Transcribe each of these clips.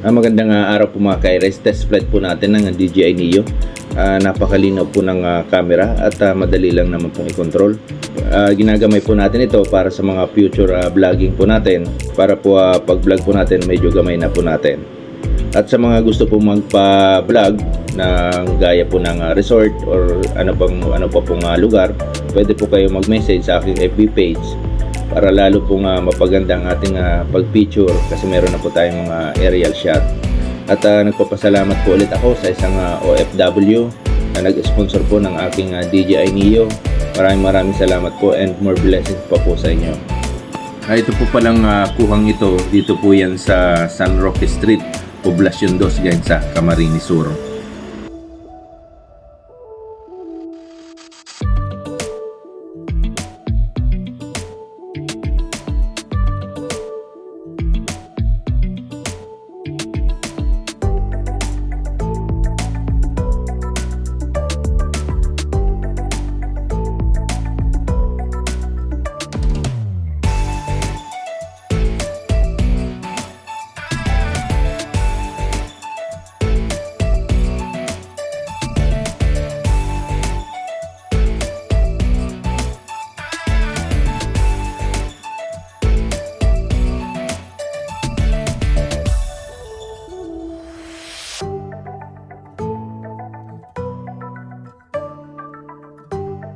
Ah, magandang ah, araw po mga kaires. Test flight po natin ng DJI Neo. Ah, napakalinaw po ng ah, camera at ah, madali lang naman pong i-control. Ah, ginagamay po natin ito para sa mga future ah, vlogging po natin. Para po ah, pag-vlog po natin medyo gamay na po natin. At sa mga gusto po magpa-vlog ng gaya po ng ah, resort or ano pang ano pa pong ah, lugar, pwede po kayo mag-message sa aking FB page para lalo pong ah, mapaganda ang ating ah, pag-picture kasi meron na po tayong mga aerial shot. At ah, nagpapasalamat po ulit ako sa isang ah, OFW na nag-sponsor po ng aking ah, DJI Neo. Maraming maraming salamat po and more blessings pa po sa inyo. Ah, ito po palang ah, kuhang ito. Dito po yan sa San Roque Street, Poblacion 2, Gainsa, Camarines Sur.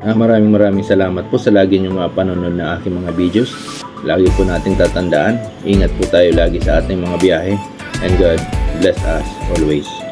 Ah, maraming maraming salamat po sa lagi niyong uh, panonood ng aking mga videos. Lagi po nating tatandaan, ingat po tayo lagi sa ating mga biyahe. And God bless us always.